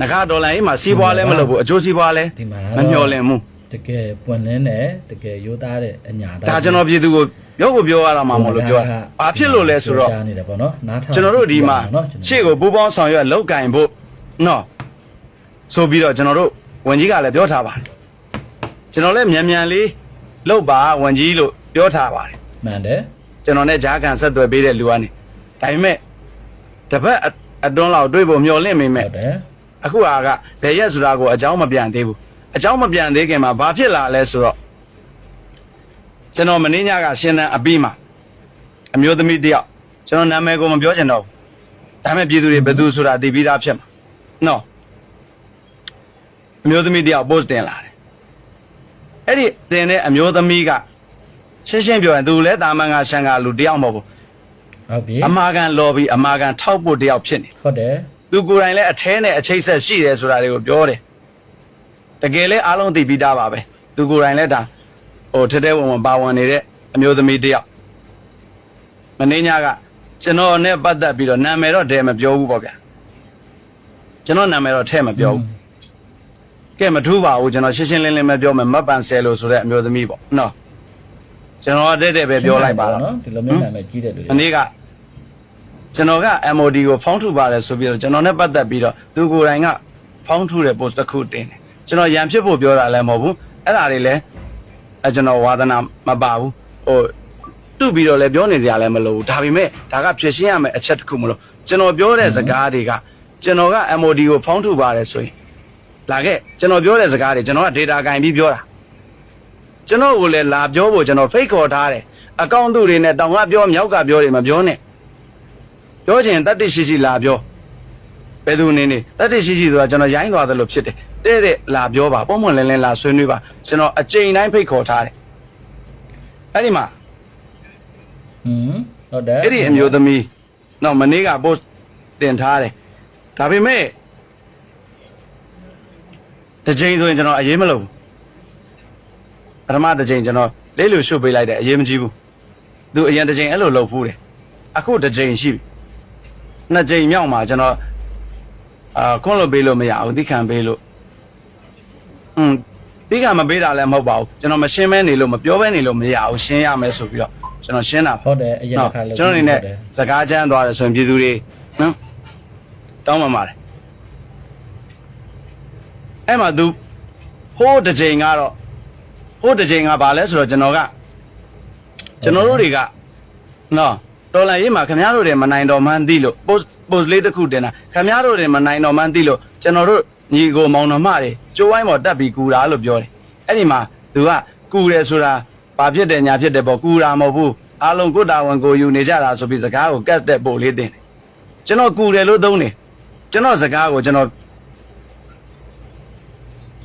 ငကားဒေါ်လာရေးမှာစီးပွားလည်းမလုပ်ဘူးအကျိုးစီးပွားလည်းဒီမှာမမျှော်လင့်ဘူးတကယ်ပွင့်လင်းတယ်တကယ်ရိုးသားတဲ့အညာဒါကျွန်တော်ပြည်သူကိုပြောဖို့ပြောရတာမှမဟုတ်လို့ပြောတာဘာဖြစ်လို့လဲဆိုတော့ကြားနေတယ်ပေါ့နော်နားထောင်ကျွန်တော်တို့ဒီမှာနော်ရှေ့ကိုပူးပေါင်းဆောင်ရွက်လောက်ကင်ဖို့နော်ဆိုပြီးတော့ကျွန်တော်တို့ဝန်ကြီးကလည်းပြောထားပါတယ်ကျွန်တော်လည်းမြန်မြန်လေးလောက်ပါဝန်ကြီးလို့ပြောထားပါတယ်မှန်တယ်ကျွန်တော်နဲ့ဂျားကန်ဆက်သွယ်ပေးတဲ့လူကနေဒါပေမဲ့တစ်ပတ်အအတွန်းလောက်တွေ့ဖို့မျှော်လင့်မိမဲ့ဟုတ်တယ် အခုဟာကဘယ်ရက်ဆိုတာကိုအကြောင်းမပြန်သေးဘူးအကြောင်းမပြန်သေးခင်မှာဘာဖြစ်လာလဲဆိုတော့ကျွန်တော်မင်းညကရှင်းတန်းအပြီးမှာအမျိုးသမီးတယောက်ကျွန်တော်နာမည်ကိုမပြောချင်တော့ဘူးဒါပေမဲ့ပြည်သူတွေဘယ်သူဆိုတာသိပြီးသားဖြစ်မှာနော်အမျိုးသမီးတယောက် post တင်လာတယ်အဲ့ဒီတင်တဲ့အမျိုးသမီးကရှင်းရှင်းပြောရင်သူလည်းတာမန်ကရှန်ကလူတယောက်မဟုတ်ဘူးဟုတ်ပြီအမာကန် lobby အမာကန်ထောက်ဖို့တယောက်ဖြစ်နေဟုတ်တယ် သူကိုယ်တိုင်လည်းအထဲနဲ့အချိတ်ဆက်ရှိတယ်ဆိုတာတွေကိုပြောတယ်တကယ်လည်းအားလုံးသိပြီးသားပါပဲသူကိုယ်တိုင်လည်းဒါဟိုထက်တဲ့ဝင်ဝင်ပါဝင်နေတဲ့အမျိုးသမီးတစ်ယောက်မင်းညကကျွန်တော်နဲ့ပတ်သက်ပြီးတော့နာမည်တော့တဲမပြောဘူးပေါ့ဗျာကျွန်တော်နာမည်တော့ထဲမပြောဘူးကဲမထူးပါဘူးကျွန်တော်ရှင်းရှင်းလင်းလင်းပဲပြောမယ်မတ်ပန်ဆယ်လို့ဆိုတဲ့အမျိုးသမီးပေါ့နော်ကျွန်တော်တဲ့တဲ့ပဲပြောလိုက်ပါတော့နော်ဒီလိုမျိုးနာမည်ကြီးတဲ့လူတွေအနည်းက ကျွန်တော်က MOD ကိုဖောင်းထုပါတယ်ဆိုပြီးတော့ကျွန်တော်နဲ့ပတ်သက်ပြီးတော့သူကိုယ်တိုင်ကဖောင်းထုတဲ့ post တစ်ခုတင်တယ်ကျွန်တော်ရန်ဖြစ်ဖို့ပြောတာလည်းမဟုတ်ဘူးအဲ့ဒါတွေလည်းအဲကျွန်တော်ဝါသနာမပါဘူးဟိုတူပြီးတော့လည်းပြောနေကြလည်းမလို့ဒါပေမဲ့ဒါကဖြစ်ရှင်းရမယ်အချက်တစ်ခုမလို့ကျွန်တော်ပြောတဲ့စကားတွေကကျွန်တော်က MOD ကိုဖောင်းထုပါတယ်ဆိုရင်လာခဲ့ကျွန်တော်ပြောတဲ့စကားတွေကျွန်တော်က data ကင်ပြီးပြောတာကျွန်တော်ကိုလည်းလာပြောဖို့ကျွန်တော် fake ခေါ်ထားတယ်အကောင့်သူတွေနဲ့တောင်ကပြောမြောက်ကပြောတွေမပြောနဲ့ ပြောချင်တတ်တိရှိရှိလာပြောဘယ်သူနေနေတတ်တိရှိရှိဆိုတာကျွန်တော်ရိုင်းသွားတယ်လို့ဖြစ်တယ်တဲ့တဲ့လာပြောပါပုံမှန်လင်းလင်းလာဆွေးနွေးပါကျွန်တော်အကြိမ်တိုင်းဖိတ်ခေါ်ထားတယ်အဲ့ဒီမှာဟွန်းဟုတ်တယ်အဲ့ဒီအမျိုးသမီးတော့မနေ့က post တင်ထားတယ်ဒါပေမဲ့တစ်ကြိမ်ဆိုရင်ကျွန်တော်အရေးမလုပ်ဘူးပထမတစ်ကြိမ်ကျွန်တော်လေးလူရှုပ်ပေးလိုက်တယ်အရေးမကြီးဘူးသူအရင်တစ်ကြိမ်အဲ့လိုလုပ်ဖူးတယ်အခုတစ်ကြိမ်ရှိပြီ နှစ်ကြိမ်မြောက်မှာကျွန်တော်အာခွန်းလို့ပေးလို့မရဘူးသိခံပေးလို့อืมသိခံမပေးတာလည်းမဟုတ်ပါဘူးကျွန်တော်မရှင်းမဲနေလို့မပြောဘဲနေလို့မရဘူးရှင်းရမယ်ဆိုပြီးတော့ကျွန်တော်ရှင်းတာပါ ဟုတ်တယ်အရင် နော် တစ်ခါလို့ ကျွန်တော်အနေနဲ့ ဟုတ်တယ် စကားချမ်းသွားတယ်ဆိုရင်ပြည်သူတွေနော်တောင်းပန်ပါတယ်အဲ့မှာ तू ဟိုးတစ်ချိန်ကတော့ဟိုးတစ်ချိန်ကဘာလဲဆိုတော့ကျွန်တော်ကကျွန်တော်တို့တွေကနော် တော်လန်ရေးမှာခင်ဗျားတို့တွေမနိုင်တော်မှန်းသိလို့ post post လေးတစ်ခုတင်တာခင်ဗျားတို့တွေမနိုင်တော်မှန်းသိလို့ကျွန်တော်တို့ညီကိုမောင်နှမတွေကြိုးဝိုင်းပေါ်တက်ပြီးကူတာလို့ပြောတယ်အဲ့ဒီမှာ तू ကကူတယ်ဆိုတာဘာဖြစ်တယ်ညာဖြစ်တယ်ပေါ့ကူတာမဟုတ်ဘူးအားလုံးကိုယ်တာဝန်ကိုယူနေကြတာဆိုပြီးစကားကိုကတ်တဲ့ပို့လေးတင်တယ်ကျွန်တော်ကူတယ်လို့သုံးတယ်ကျွန်တော်စကားကိုကျွန်တော်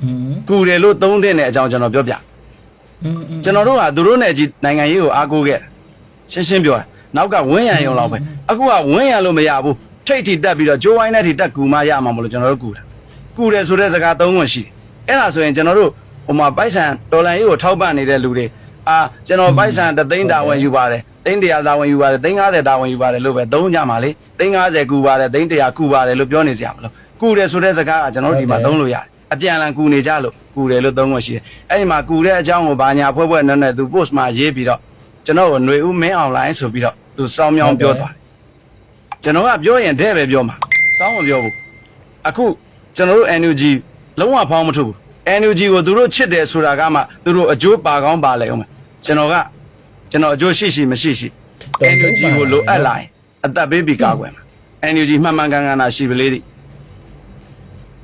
ဟွန်းကူတယ်လို့သုံးတဲ့အကြောင်းကျွန်တော်ပြောပြဟွန်းဟွန်းကျွန်တော်တို့ကသူတို့နဲ့ကြီးနိုင်ငံရေးကိုအားကိုးခဲ့တာရှင်းရှင်းပြောတာ နောက်ကဝင်းရံရုံလောက်ပဲအခုကဝင်းရံလို့မရဘူးထိတ်ထိတက်ပြီးတော့ဂျိုးဝိုင်းနဲ့ထိတက်ကူမရမှာမလို့ကျွန်တော်တို့ကူတာကူတယ်ဆိုတဲ့စကားသုံးခွင့်ရှိတယ်အဲ့ဒါဆိုရင်ကျွန်တော်တို့ဟိုမှာပိုက်ဆံဒေါ်လာရေးကိုထောက်ပံ့နေတဲ့လူတွေအာကျွန်တော်ပိုက်ဆံတသိန်းတာဝန်ယူပါတယ်သိန်း100တာဝန်ယူပါတယ်သိန်း50တာဝန်ယူပါတယ်လို့ပဲသုံးကြမှာလေသိန်း50ကူပါတယ်သိန်း100ကူပါတယ်လို့ပြောနေကြမှာလို့ကူတယ်ဆိုတဲ့စကားကကျွန်တော်တို့ဒီမှာသုံးလို့ရတယ်အပြန်အလှန်ကူနေကြလို့ကူတယ်လို့သုံးခွင့်ရှိတယ်အဲ့ဒီမှာကူတဲ့အကြောင်းကိုဘာညာဖွဲ့ဖွဲ့နဲ့နဲ့သူ post မှာရေးပြီးတော့ ကျွန်တော်ကိုຫນွေဦးမင်းအောင်လိုင်းဆိုပြီးတော့သူစောင်းမြောင်းပြောသွားတယ်ကျွန်တော်ကပြောရင်တဲ့ပဲပြောမှာစောင်းမပြောဘူးအခုကျွန်တော်တို့ NUG လုံးဝဖောင်းမထုတ်ဘူး NUG ကိုသူတို့ချစ်တယ်ဆိုတာကမှသူတို့အကျိုးပါကောင်းပါလေအောင်မယ်ကျွန်တော်ကကျွန်တော်အကျိုးရှိရှိမရှိရှိ NUG ကိုလိုအပ်လာရင်အသက်ပေးပြီးကာကွယ်မှာ NUG မှန်မှန်ကန်ကန်သာရှိပလေးသည်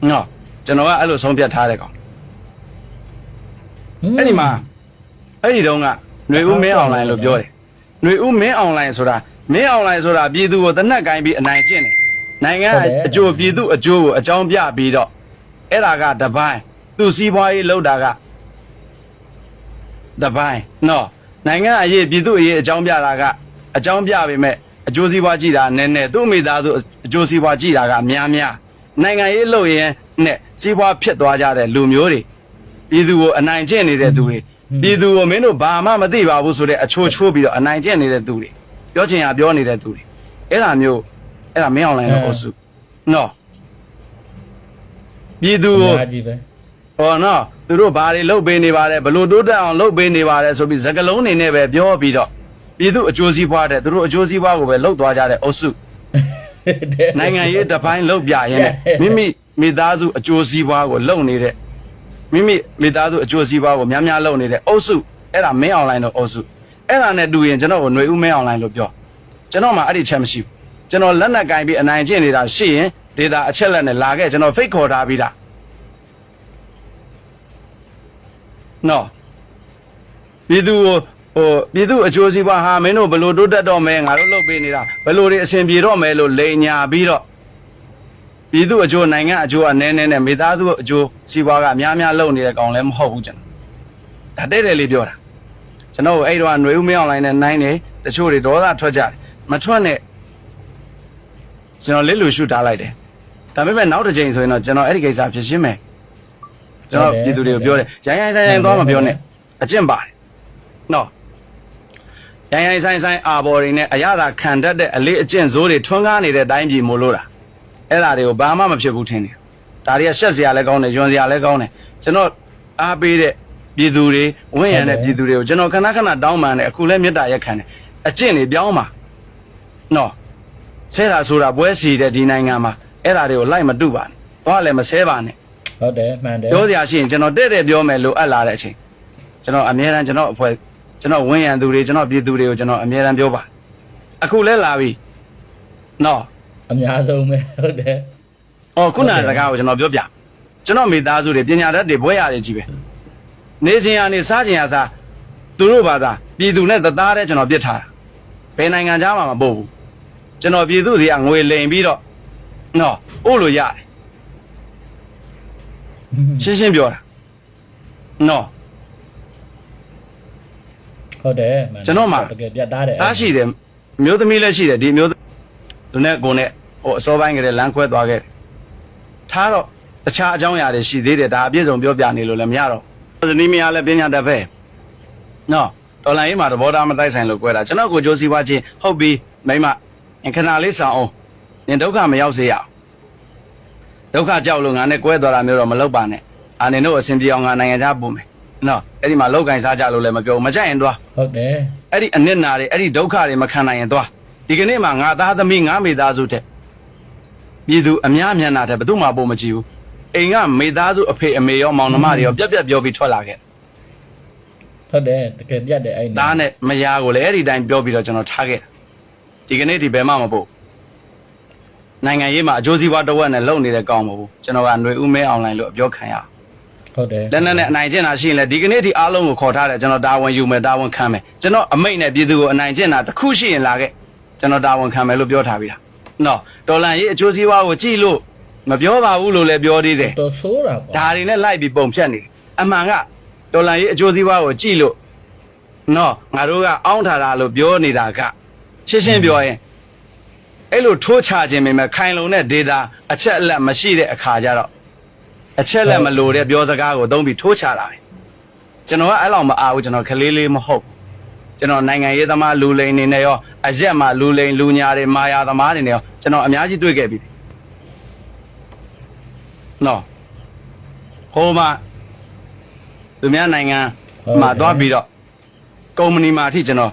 နော်ကျွန်တော်ကအဲ့လိုဆုံးဖြတ်ထားတဲ့ကောင်အဲ့ဒီမှာအဲ့ဒီတုန်းက ຫນွေဦးမင်းအွန်လိုင်းလို့ပြောတယ်ຫນွေဦးမင်းအွန်လိုင်းဆိုတာမင်းအွန်လိုင်းဆိုတာပြည်သူကိုတနက်ကိုင်းပြီးအနိုင်ကျင့်တယ်နိုင်ငံအကျိုးပြည်သူအကျိုးကိုအကြောင်းပြပြီးတော့အဲ့ဒါကတပိုင်းသူစီးပွားရေးလောက်တာကတပိုင်းနော်နိုင်ငံအရေးပြည်သူအရေးအကြောင်းပြတာကအကြောင်းပြပေမဲ့အကျိုးစီးပွားကြည့်တာနည်းနည်းသူ့မိသားစုအကျိုးစီးပွားကြည့်တာကများများနိုင်ငံရေးလုပ်ရင်နဲ့စီးပွားဖြစ်သွားကြတဲ့လူမျိုးတွေပြည်သူကိုအနိုင်ကျင့်နေတဲ့သူတွေ ပြည်သူကိုမင်းတို့ဘာမှမသိပါဘူးဆိုတဲ့အချိုးချိုးပြီးတော့အနိုင်ကျင့်နေတဲ့သူတွေပြောချင်ရပြောနေတဲ့သူတွေအဲ့ဒါမျိုးအဲ့ဒါမင်းအောင်လိုင်းတော့အုပ်စုနော်ပြည်သူအကိုများကြီးပဲဟောနော်သူတို့ဘာတွေလုပ်ပေးနေပါလဲဘလို့တိုးတက်အောင်လုပ်ပေးနေပါလဲဆိုပြီးစကလုံးနေနဲ့ပဲပြောပြီးတော့ပြည်သူအကျိုးစီးပွားတဲ့သူတို့အကျိုးစီးပွားကိုပဲလှုပ်သွားကြတဲ့အုပ်စုနိုင်ငံရေးတစ်ပိုင်းလှုပ်ပြရင်းနဲ့မိမိမိသားစုအကျိုးစီးပွားကိုလှုပ်နေတဲ့ မိမိမိသားစုအကျိုးစီးပွားကိုများများလှုပ်နေတဲ့အုပ်စုအဲ့ဒါမင်းအွန်လိုင်းတို့အုပ်စုအဲ့ဒါနဲ့တူရင်ကျွန်တော်ကိုຫນွေဦးမင်းအွန်လိုင်းလို့ပြောကျွန်တော်မှအဲ့ဒီချက်မရှိဘူးကျွန်တော်လက်နက်ကင်ပြီးအနိုင်ကျင့်နေတာရှိရင်ဒေတာအချက်လက်နဲ့လာခဲ့ကျွန်တော်ဖိတ်ခေါ်ထားပြီးသားနော်ပြည်သူကိုဟိုပြည်သူအကျိုးစီးပွားဟာမင်းတို့ဘယ်လိုတိုးတက်တော့မဲငါတို့လုပ်ပေးနေတာဘယ်လိုတွေအဆင်ပြေတော့မဲလို့လိန်ညာပြီးတော့ ပြည်သူအကျိုးနိုင်ငံအကျိုးအနည်းနည်းနဲ့မိသားစုအကျိုးစီးပွားကအများများလုပ်နေတဲ့ကောင်လည်းမဟုတ်ဘူးကျွန်တော်ဒါတဲ့တယ်လေးပြောတာကျွန်တော်အဲ့တော့ຫນွေဦးမင်းအွန်လိုင်းနဲ့နိုင်နေတချို့တွေဒေါသထွက်ကြတယ်မထွက်နဲ့ကျွန်တော်လစ်လူရှုထားလိုက်တယ်ဒါပေမဲ့နောက်တစ်ချိန်ဆိုရင်တော့ကျွန်တော်အဲ့ဒီကိစ္စဖြစ်ရှင်းမယ်ကျွန်တော်ပြည်သူတွေကိုပြောတယ်ရိုင်းရိုင်းဆိုင်ဆိုင်သွားမပြောနဲ့အကျင့်ပါတယ်နော်ရိုင်းရိုင်းဆိုင်ဆိုင်အာဘော်တွေနဲ့အရသာခံတတ်တဲ့အလေးအကျင့်ဇိုးတွေထွန်းကားနေတဲ့အတိုင်းပြည်မို့လို့လား အဲ့ဒါတွေကိုဘာမှမဖြစ်ဘူးထင်တယ်ဒါတွေကရှက်စရာလည်းကောင်းတယ်ယွန်စရာလည်းကောင်းတယ်ကျွန်တော်အားပေးတဲ့ပြည်သူတွေဝင့်ရံတဲ့ပြည်သူတွေကိုကျွန်တော်ခဏခဏတောင်းပန်တယ်အခုလည်းမေတ္တာရက်ခံတယ်အကျင့်တွေပြောင်းပါနော်ဆဲတာဆိုတာပွဲစီတဲ့ဒီနိုင်ငံမှာအဲ့ဒါတွေကိုလိုက်မတုပါနဲ့တော့လည်းမဆဲပါနဲ့ဟုတ်တယ်မှန်တယ်ပြောစရာရှိရင်ကျွန်တော်တဲ့တဲ့ပြောမယ်လို့အပ်လာတဲ့အချိန်ကျွန်တော်အမြဲတမ်းကျွန်တော်အဖွဲ့ကျွန်တော်ဝင့်ရံသူတွေကျွန်တော်ပြည်သူတွေကိုကျွန်တော်အမြဲတမ်းပြောပါအခုလဲလာပြီနော် အများဆုံးပဲဟုတ်တယ်။အော်ခုနကစကားကိုကျွန်တော်ပြောပြ။ကျွန်တော်မိသားစုတွေပညာတတ်တွေဘွဲရတယ်ကြီးပဲ။နေစဉ်ကနေစားခြင်းအစားသူတို့ဘာသာပြည်သူနဲ့သသားတဲ့ကျွန်တော်ပြစ်ထားတာ။ဘယ်နိုင်ငံသားမှမပို့ဘူး။ကျွန်တော်ပြည်သူတွေကငွေလိမ်ပြီးတော့နော်ပို့လို့ရတယ်။ရှင်းရှင်းပြောတာ။နော်ဟုတ်တယ်မှန်တယ်ကျွန်တော်မှာတကယ်ပြတ်သားတယ်တားရှိတယ်မျိုးသမီးလည်းရှိတယ်ဒီမျိုး သူနဲ့ကိုနဲ့ဟိုအစောပိုင်းကလေးလမ်းခွဲသွားခဲ့တယ်ထားတော့တခြားအကြောင်းအရာတွေရှိသေးတယ်ဒါအပြည့်စုံပြောပြနေလို့လည်းမရတော့ဘူးဇနီးမယားလည်းပညာတတ်ပဲနော်တော်လိုင်းရေးမှာသဘောထားမတိုက်ဆိုင်လို့꿰တာကျွန်တော်ကိုကြိုးစီးပွားချင်းဟုတ်ပြီမိမငခဏလေးဆောင်အောင်နင်ဒုက္ခမရောက်စေရအောင်ဒုက္ခကြောက်လို့ငါနဲ့꿰သွားတာမျိုးတော့မလုပ်ပါနဲ့အာနင်တို့အစဉ်ပြေအောင်ငါနိုင်ငံခြားပို့မယ်နော်အဲ့ဒီမှာလောက်ကင်စားကြလို့လည်းမပြောဘူးမကြိုက်ရင်သွားဟုတ်တယ်အဲ့ဒီအနစ်နာတွေအဲ့ဒီဒုက္ခတွေမခံနိုင်ရင်သွား ဒီကနေ့မှာငါသားသမီးငါမိသားစုတဲ့ပြည်သူအများမျက်နှာတဲ့ဘယ်သူမှပို့မကြည့်ဘူးအိမ်ကမိသားစုအဖေအမေရောမောင်နှမတွေရောပြက်ပြက်ပြောပြီးထွက်လာခဲ့ဟုတ်တယ်တကယ်ပြတ်တယ်အဲ့သားနဲ့မယားကိုလည်းအဲ့ဒီတိုင်းပြောပြီးတော့ကျွန်တော်ထားခဲ့တာဒီကနေ့ဒီဘယ်မှမပို့နိုင်ငံရေးမှာအကျိုးစီးပွားတစ်ဝက်နဲ့လုံနေတဲ့ကောင်းမဟုတ်ဘူးကျွန်တော်ကຫນွေဦးမဲအွန်လိုင်းလို့အပြောခံရအောင်ဟုတ်တယ်လက်နက်နဲ့အနိုင်ကျင့်တာရှိရင်လည်းဒီကနေ့ဒီအားလုံးကိုခေါ်ထားတယ်ကျွန်တော်တာဝန်ယူမယ်တာဝန်ခံမယ်ကျွန်တော်အမိတ်နဲ့ပြည်သူကိုအနိုင်ကျင့်တာတစ်ခုရှိရင်လာခဲ့ ကျွန်တော်တာဝန်ခံမယ်လို့ပြောထားပြီလားနော်တော်လန်ရေးအကျိုးစီးပွားကိုကြည့်လို့မပြောပါဘူးလို့လည်းပြောသေးတယ်တော်ဆိုးတာကွာဒါတွေနဲ့လိုက်ပြီးပုံဖြတ်နေတယ်အမှန်ကတော်လန်ရေးအကျိုးစီးပွားကိုကြည့်လို့နော်ငါတို့ကအောင်းထားတာလို့ပြောနေတာကရှင်းရှင်းပြောရင်အဲ့လိုထိုးချခြင်းပေမဲ့ခိုင်လုံတဲ့ data အချက်အလက်မရှိတဲ့အခါကျတော့အချက်လက်မလိုတဲ့ပြောစကားကိုသုံးပြီးထိုးချတာပဲကျွန်တော်ကအဲ့လောက်မအားဘူးကျွန်တော်ကလေးလေးမဟုတ်ဘူး ကျွန်တော်နိုင်ငံရေးသမားလူလိန်နေနဲ့ရောအရက်မှာလူလိန်လူညာတွေမာယာသမားတွေနဲ့ရောကျွန်တော်အများကြီးတွေ့ခဲ့ပြီနော်ဟိုမှာသူများနိုင်ငံမှာသွားပြီးတော့ကုမ္ပဏီမှာအထိကျွန်တော်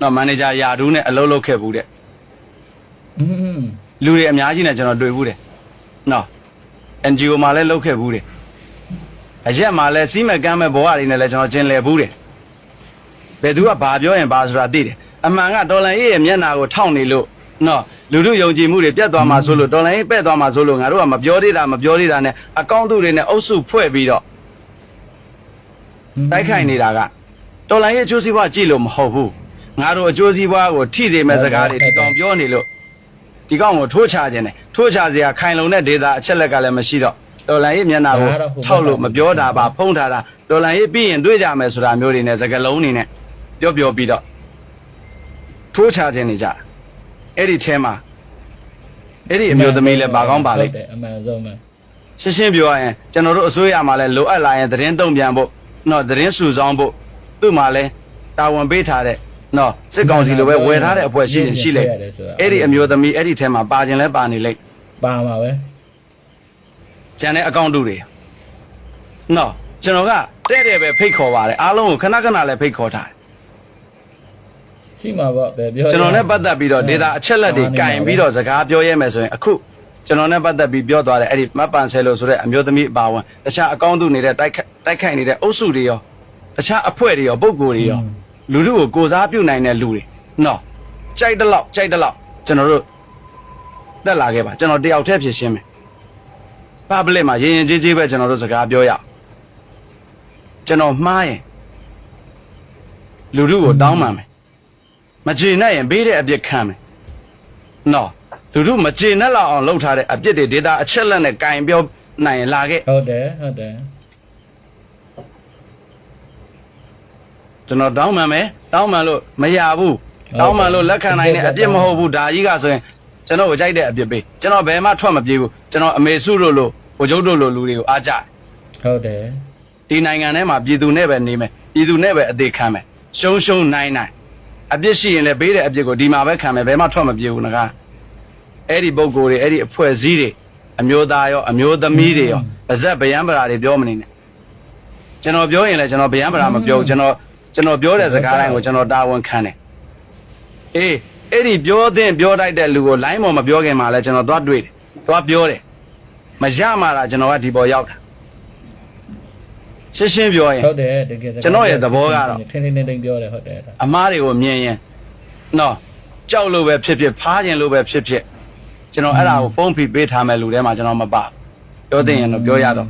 နော်မန်နေဂျာယာဒူးနဲ့အလုပ်လုပ်ခဲ့ဘူးတဲ့อืมလူတွေအများကြီးနဲ့ကျွန်တော်တွေ့ဘူးတယ်နော် NGO မှာလည်းလုပ်ခဲ့ဘူးတယ်အရက်မှာလည်းစီးမဲ့ကမ်းမဲ့ဘဝတွေနဲ့လည်းကျွန်တော်ကျင်လည်ဘူးတယ် ဘယ်သူကဘာပြောရင်ဘာဆိုတာသိတယ်အမှန်ကတော်လန်ရေးရဲ့မျက်နာကိုထောက်နေလို့နော်လူတို့ယုံကြည်မှုတွေပြတ်သွားမှာဆိုလို့တော်လန်ရေးပဲ့သွားမှာဆိုလို့ငါတို့ကမပြောသေးတာမပြောသေးတာနဲ့အကောင့်သူတွေနဲ့အုပ်စုဖွဲ့ပြီးတော့တိုက်ခိုက်နေတာကတော်လန်ရေးအကျိုးစီးပွားကြည့်လို့မဟုတ်ဘူးငါတို့အကျိုးစီးပွားကိုထိသေးမဲ့စကားတွေဒီကောင်ပြောနေလို့ဒီကောင်ကိုထိုးချခြင်းတယ်ထိုးချစရာခိုင်လုံတဲ့ဒေတာအချက်လက်ကလည်းမရှိတော့တော်လန်ရေးမျက်နှာကိုထောက်လို့မပြောတာပါဖုံးထားတာတော်လန်ရေးပြီးရင်တွေ့ကြမယ်ဆိုတာမျိုးတွေနဲ့စကလုံးနေနဲ့ ပြောပြောပြီးတော့ထိုးချခြင်းနေကြတာအဲ့ဒီထဲမှာအဲ့ဒီအမျိုးသမီးလည်းပါကောင်းပါလိမ့်ဟုတ်တယ်အမှန်ဆုံးပဲရှင်းရှင်းပြောရရင်ကျွန်တော်တို့အစိုးရမှာလည်းလိုအပ်လာရင်သတင်းတုံ့ပြန်ဖို့နော်သတင်းစုဆောင်းဖို့သူ့မှာလည်းတာဝန်ပေးထားတဲ့နော်စစ်ကောင်စီလိုပဲဝယ်ထားတဲ့အဖွဲ့ရှိရင်ရှိလေအဲ့ဒီအမျိုးသမီးအဲ့ဒီထဲမှာပါခြင်းလဲပါနေလိမ့်ပါမှာပဲကျန်တဲ့အကောင့်တူတွေနော်ကျွန်တော်ကတဲ့တဲ့ပဲဖိတ်ခေါ်ပါတယ်အားလုံးကိုခဏခဏလည်းဖိတ်ခေါ်ထားတယ် ရှိမှာပေါ့ပဲပြောကျွန်တော်နဲ့ပတ်သက်ပြီးတော့ data အချက်လက်တွေကင်ပြီးတော့စကားပြောရဲမယ်ဆိုရင်အခုကျွန်တော်နဲ့ပတ်သက်ပြီးပြောသွားတဲ့အဲ့ဒီမတ်ပန်ဆယ်လို့ဆိုတဲ့အမျိုးသမီးအပါဝင်တခြားအကောင့်တူနေတဲ့တိုက်ခိုက်တိုက်ခိုက်နေတဲ့အုပ်စုတွေရောတခြားအဖွဲ့တွေရောပုံကိုယ်တွေရောလူလူကိုကိုစားပြုတ်နိုင်တဲ့လူတွေနော်ကြိုက်တဲ့လောက်ကြိုက်တဲ့လောက်ကျွန်တော်တို့တက်လာခဲ့ပါကျွန်တော်တယောက်တည်းဖြစ်ရှင်းမယ်ပပလစ်မှာရင်ရင်ကြီးကြီးပဲကျွန်တော်တို့စကားပြောရအောင်ကျွန်တော်မှားရင်လူလူကိုတောင်းပန်မယ် မကျေနပ်ရင်ဘေးတဲ့အပြစ်ခံမယ်နော်လူလူမကျေနပ်လောက်အောင်လှုပ်ထားတဲ့အပြစ်တွေဒေတာအချက်လက်နဲ့ကင်ပြောနိုင်ရင်လာခဲ့ဟုတ်တယ်ဟုတ်တယ်ကျွန်တော်တောင်းပန်မယ်တောင်းပန်လို့မရဘူးတောင်းပန်လို့လက်ခံနိုင်တဲ့အပြစ်မဟုတ်ဘူးဒါကြီးကဆိုရင်ကျွန်တော်ကိုကြိုက်တဲ့အပြစ်ပေးကျွန်တော်ဘယ်မှထွက်မပြေးဘူးကျွန်တော်အမေစုတို့လို့ဟိုကျုပ်တို့လို့လူတွေကိုအားကြတယ်ဟုတ်တယ်ဒီနိုင်ငံထဲမှာပြည်သူနဲ့ပဲနေမယ်ပြည်သူနဲ့ပဲအသေးခံမယ်ရှုံးရှုံးနိုင်နိုင် အပြစ်ရှိရင်လည်းပေးတဲ့အပြစ်ကိုဒီမှာပဲခံမယ်ဘယ်မှထွက်မပြေးဘူးငါကအဲ့ဒီပုံကိုယ်တွေအဲ့ဒီအဖွဲ့အစည်းတွေအမျိုးသားရောအမျိုးသမီးတွေရောပါဇက်ဗယံပရာတွေပြောမနေနဲ့ကျွန်တော်ပြောရင်လည်းကျွန်တော်ဗယံပရာမပြောဘူးကျွန်တော်ကျွန်တော်ပြောတဲ့စကားတိုင်းကိုကျွန်တော်တာဝန်ခံတယ်အေးအဲ့ဒီပြောတဲ့ပြောတိုက်တဲ့လူကိုလိုင်းပေါ်မပြောခင်မှာလည်းကျွန်တော်သွားတွေ့တယ်သွားပြောတယ်မရမှာလားကျွန်တော်ကဒီပေါ်ရောက်တာ ရှင်းရှင်းပြောရင်ဟုတ်တယ်တကယ်ကျွန်တော်ရဲ့သဘောကတော့ထင်းထင်းထင်းထင်းပြောတယ်ဟုတ်တယ်ဒါအမားတွေကိုမြင်ရင်နော်ကြောက်လို့ပဲဖြစ်ဖြစ်ဖားခြင်းလို့ပဲဖြစ်ဖြစ်ကျွန်တော်အဲ့ဒါကိုဖုန်းဖိပေးထားမဲ့လူထဲမှာကျွန်တော်မပါဘူးပြောသိရင်တော့ပြောရတော့